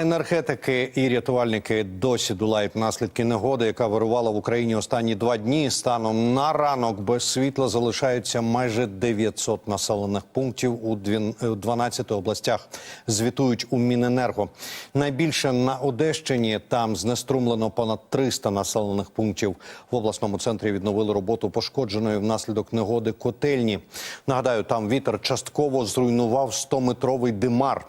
Енергетики і рятувальники досі долають наслідки негоди, яка вирувала в Україні останні два дні. Станом на ранок без світла залишаються майже 900 населених пунктів у двін- е, 12 областях. Звітують у Міненерго. Найбільше на Одещині там знеструмлено понад 300 населених пунктів. В обласному центрі відновили роботу пошкодженої внаслідок негоди котельні. Нагадаю, там вітер частково зруйнував 100-метровий димар.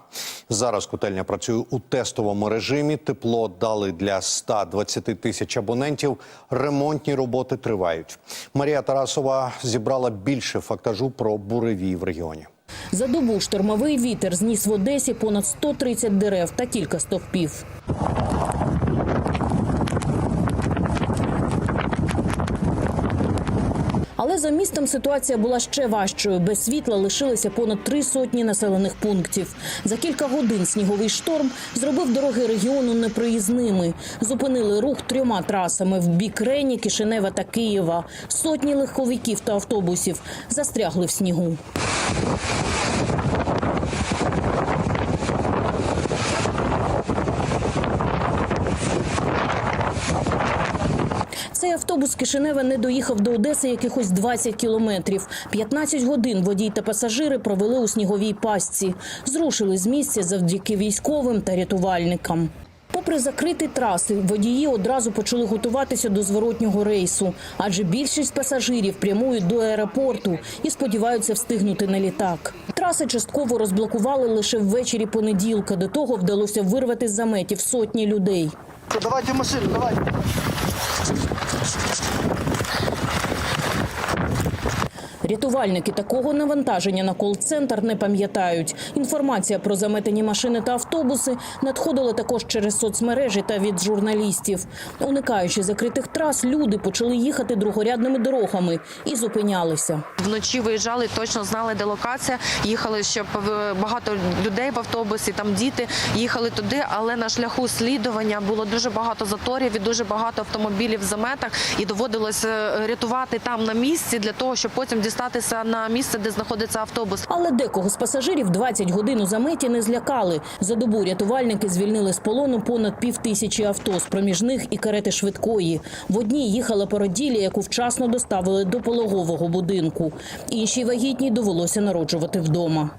Зараз котельня працює у тестовому режимі. Тепло дали для 120 тисяч абонентів. Ремонтні роботи тривають. Марія Тарасова зібрала більше фактажу про буревій в регіоні. За добу штормовий вітер зніс в Одесі понад 130 дерев та кілька стовпів. Але за містом ситуація була ще важчою. Без світла лишилися понад три сотні населених пунктів. За кілька годин сніговий шторм зробив дороги регіону непроїзними. Зупинили рух трьома трасами в бік Рені, Кишинева та Києва. Сотні легковиків та автобусів застрягли в снігу. Цей автобус з Кишинева не доїхав до Одеси якихось 20 кілометрів. 15 годин водій та пасажири провели у сніговій пастці. Зрушили з місця завдяки військовим та рятувальникам. Попри закриті траси, водії одразу почали готуватися до зворотнього рейсу, адже більшість пасажирів прямують до аеропорту і сподіваються встигнути на літак. Траси частково розблокували лише ввечері понеділка. До того вдалося вирвати з заметів сотні людей. Давайте в машину, давайте. Рятувальники такого навантаження на кол-центр не пам'ятають. Інформація про заметені машини та автобуси надходила також через соцмережі та від журналістів. Уникаючи закритих трас, люди почали їхати другорядними дорогами і зупинялися. Вночі виїжджали, точно знали, де локація. Їхали, щоб багато людей в автобусі, там діти їхали туди, але на шляху слідування було дуже багато заторів і дуже багато автомобілів в заметах, і доводилось е, рятувати там на місці для того, щоб потім дістатися на місце, де знаходиться автобус. Але декого з пасажирів 20 годин у заметі не злякали. За добу рятувальники звільнили з полону понад пів тисячі авто, з проміж них і карети швидкої. В одній їхала породілля, яку вчасно доставили до пологового будинку. Іншій вагітній довелося народжувати вдома.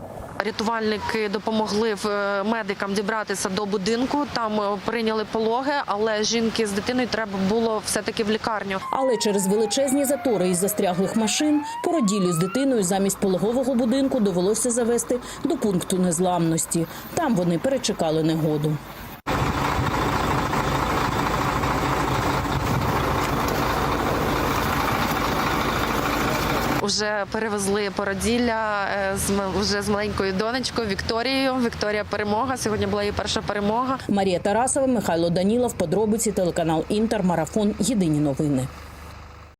Рятувальники допомогли е, медикам дібратися до будинку. Там е, прийняли пологи, але жінки з дитиною треба було все таки в лікарню. Але через величезні затори із застряглих машин породіллю з дитиною замість пологового будинку довелося завести до пункту незламності. Там вони перечекали негоду. Уже перевезли породілля е, з вже з маленькою донечкою Вікторією. Вікторія перемога. Сьогодні була її перша перемога. Марія Тарасова, Михайло Данілов, подробиці телеканал Інтер, марафон. Єдині новини.